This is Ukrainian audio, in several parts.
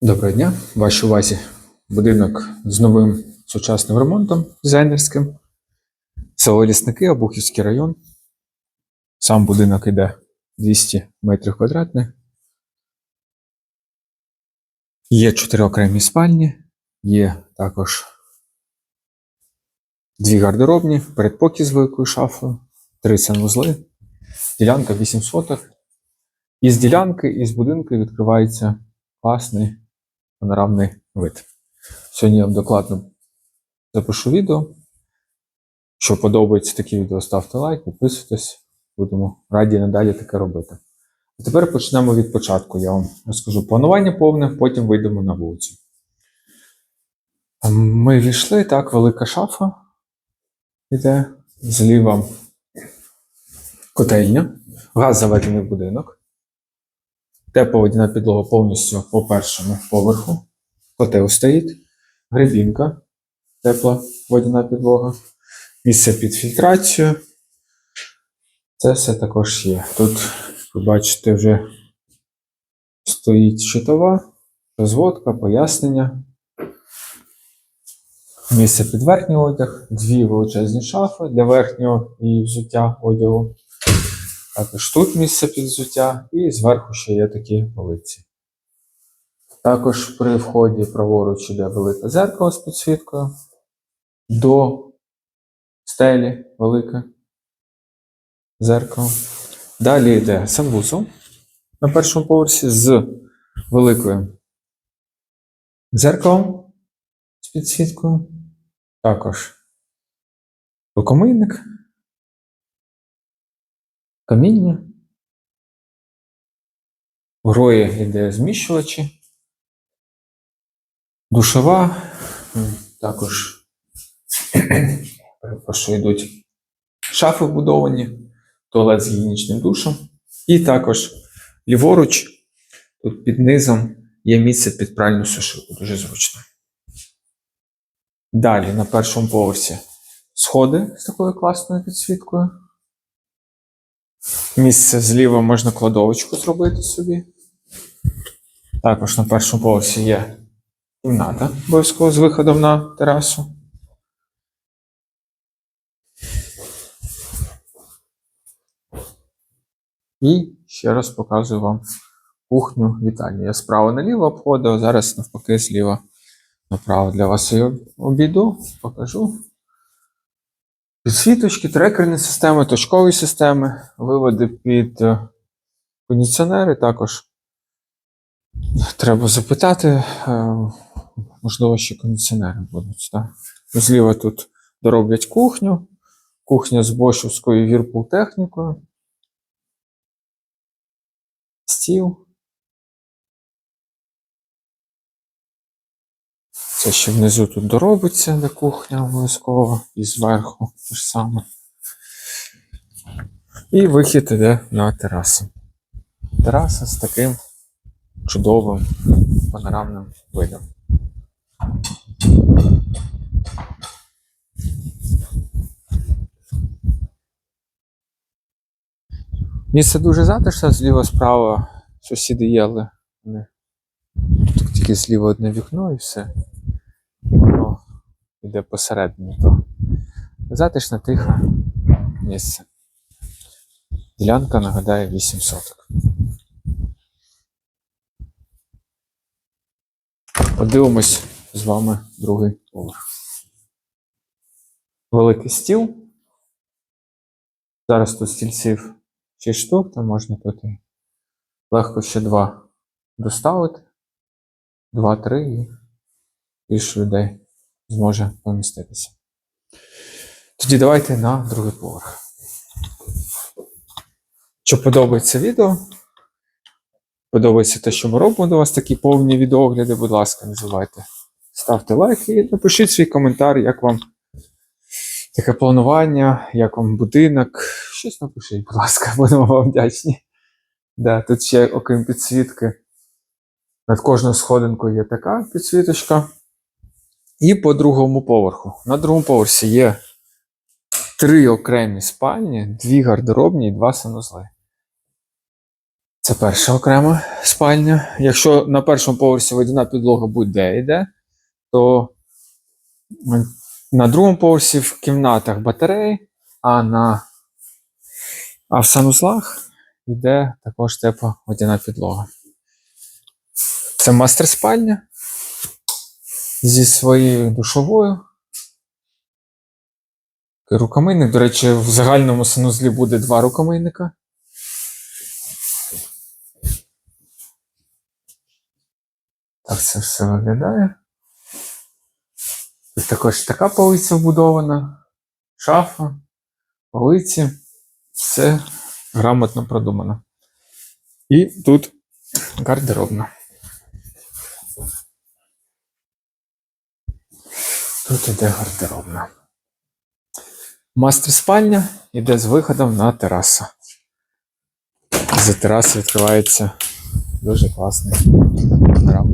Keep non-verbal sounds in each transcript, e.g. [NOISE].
Доброго дня, вашій увазі будинок з новим сучасним ремонтом дизайнерським. Село Лісники, Обухівський район. Сам будинок йде 200 метрів квадратних. Є чотири окремі спальні, є також дві гардеробні, передпокій з великою шафою, три санвузли, ділянка 8 соток. Із ділянки, із будинку відкривається класний панорамний вид. Сьогодні я вам докладно запишу відео. Якщо подобається такі відео, ставте лайк, підписуйтесь, будемо раді надалі таке робити. А тепер почнемо від початку. Я вам розкажу планування повне, потім вийдемо на вулицю. Ми війшли, так, велика шафа. Іде зліва котельня, газ заведений в будинок. Тепла водяна підлога повністю по першому поверху. Котел стоїть, грибінка, тепла водяна підлога, місце під фільтрацію. Це все також є. Тут, ви бачите, вже стоїть щитова, розводка, пояснення. Місце під верхній одяг, дві величезні шафи для верхнього і взуття одягу. Також тут місце під взуття, і зверху ще є такі полиці. Також при вході праворуч іде велике зеркало з підсвіткою. До стелі велике зеркало. Далі йде санвузол на першому поверсі з великою зеркалом з підсвіткою. Також рукомийник каміння. Грої йде зміщувачі. Душова. Також перепрошую, йдуть шафи вбудовані, туалет з гігієнічним душем. І також ліворуч, тут під низом є місце під пральну сушилку. Дуже зручно. Далі на першому поверсі сходи з такою класною підсвіткою. Місце зліва можна кладовочку зробити собі. Також на першому поверсі є кімната обов'язково з виходом на терасу. І ще раз показую вам кухню вітальню. Я справа наліво обходив, зараз навпаки зліва направо для вас обійду, покажу. Підсвіточки, трекерні системи, точкові системи, виводи під е, кондиціонери також. Треба запитати, е, можливо, ще кондиціонери будуть. Так? Зліва тут дороблять кухню, кухня з бошівською вірпул технікою. Стіл. Це ще внизу тут доробиться, де кухня обов'язково, і зверху те ж саме. І вихід іде на терасу. Тераса з таким чудовим панорамним видом. Місце дуже затишне, зліва справа сусіди є, але вони тут тільки зліва одне вікно і все. Йде посередині. То затишне, тихе місце. Ділянка нагадає 8 соток. Подивимось з вами другий поверх. Великий стіл. Зараз тут стільців 6 штук, то можна тут легко ще два доставити. Два-три і більше людей зможе поміститися. Тоді давайте на другий поверх. Якщо подобається відео, подобається те, що ми робимо до вас такі повні відеогляди, будь ласка, не забувайте. Ставте лайк і напишіть свій коментар, як вам таке планування, як вам будинок. Щось напишіть, будь ласка, [LAUGHS] будемо вам вдячні. Да, тут ще, окрім підсвітки, над кожною сходинкою є така підсвіточка. І по другому поверху. На другому поверсі є три окремі спальні, дві гардеробні і два санузли. Це перша окрема спальня. Якщо на першому поверсі водяна підлога буде йде, то на другому поверсі в кімнатах батареї, а на а в санузлах йде також тепла водяна підлога. Це мастер спальня зі своєю душовою. Рукомийник. До речі, в загальному санузлі буде два рукомийника. Так це все виглядає. Тут також така полиця вбудована, шафа, полиці. Все грамотно продумано. І тут гардеробна. Тут іде гардеробна. Мастер спальня йде з виходом на терасу. За тераси відкривається дуже класний панорам.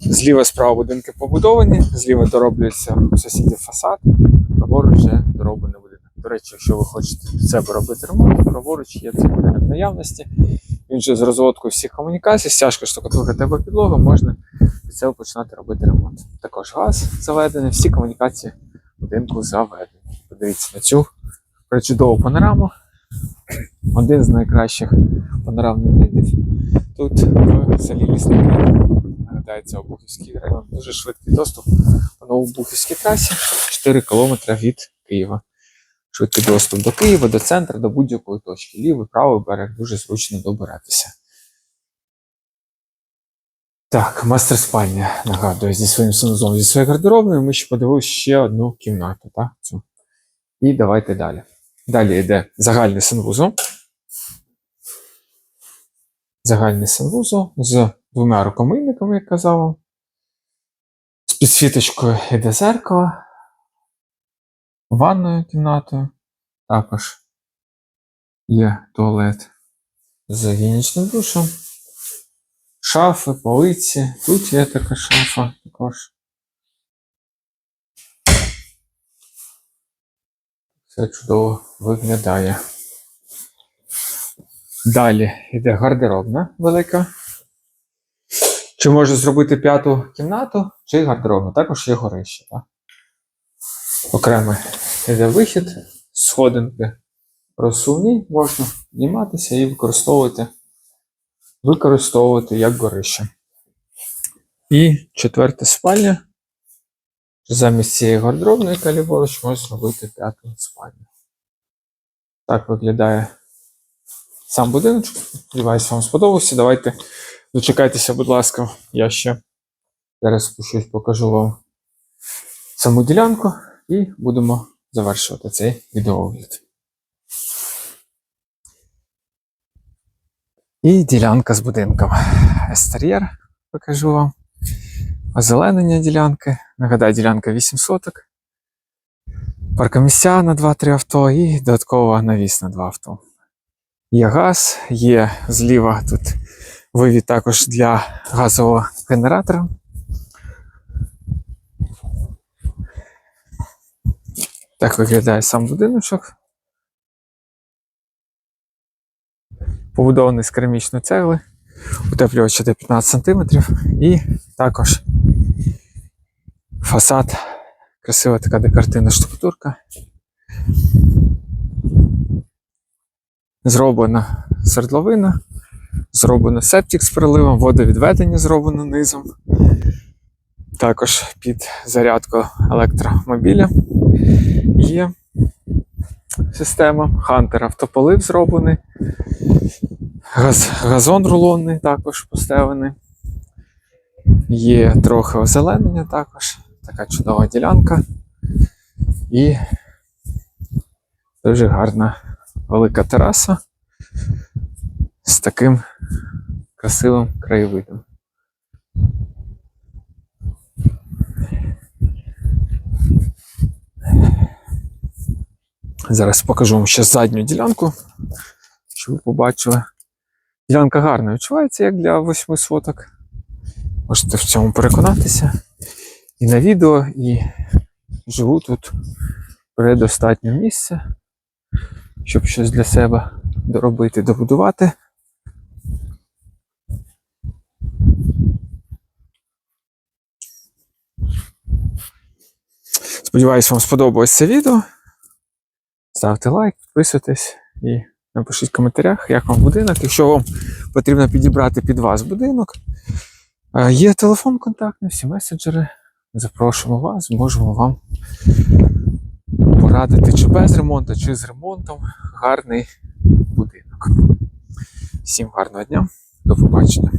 Зліва справа будинки побудовані, зліва дороблюється у сусідів фасад, праворуч вже дороблений будинок. До речі, якщо ви хочете себе робити ремонт, праворуч є цей будинок наявності. Він же з розводкою всіх комунікацій, стяжка штукатурка тебе підлога, можна від себе починати робити ремонт. Також газ заведений, всі комунікації будинку заведені. Подивіться на цю причудову панораму. Один з найкращих панорамних видів. Тут в селі Лісники. Нагадаю, це Обухівський район. Дуже швидкий доступ по Новобухівській трасі. 4 кілометри від Києва. Швидкий доступ до Києва, до центру, до будь-якої точки. Лівий, правий берег дуже зручно добиратися. Так, мастер спальня, нагадую, зі своїм санузлом, зі своєю гардеробною, ми ще подивилися ще одну кімнату. Так? Цю. І давайте далі. Далі йде загальний санвузол. Загальний санвузол з двома рукомийниками, як казав. З підсвіточкою йде зеркало. Ванною кімнатою. Також є туалет з гігієнічним душем. Шафи, полиці. Тут є така шафа також. Все чудово виглядає. Далі йде гардеробна велика. Чи можу зробити п'яту кімнату, чи гардеробну. Також є горище. Так? Окремо йде вихід, сходинки розсувні, можна зніматися і використовувати, використовувати як горище. І четверта спальня. Замість цієї гардеробної, яка ліворуч, можна зробити п'яту спальню. Так виглядає сам будиночок. Сподіваюся, вам сподобався. Давайте дочекайтеся, будь ласка, я ще зараз спущусь, покажу вам саму ділянку і будемо завершувати цей відеоогляд. І ділянка з будинком. Естер'єр покажу вам. Озеленення ділянки. Нагадаю, ділянка 8 соток. Паркомісця на 2-3 авто і додаткова навіс на 2 авто. Є газ, є зліва тут вивід також для газового генератора. Так виглядає сам будиночок. Побудований з керамічної цегли, утеплювач до 15 см і також фасад, красива така декоративна штукатурка. Зроблена свердловина, зроблено септик з переливом, водовідведення зроблено низом. Також під зарядку електромобіля є система. Хантер автополив зроблений. Газ, газон рулонний також поставлений. Є трохи озеленення також. Така чудова ділянка. І дуже гарна велика тераса з таким красивим краєвидом. Зараз покажу вам ще задню ділянку, щоб ви побачили. Ділянка гарна відчувається, як для восьми соток. Можете в цьому переконатися. І на відео, і живу тут предостатньо місця, щоб щось для себе доробити, добудувати. Сподіваюсь, вам сподобалось це відео. Ставте лайк, підписуйтесь і напишіть в коментарях, як вам будинок. Якщо вам потрібно підібрати під вас будинок, е, є телефон контактний, всі меседжери. Запрошуємо вас, можемо вам порадити чи без ремонту, чи з ремонтом. Гарний будинок. Всім гарного дня, до побачення.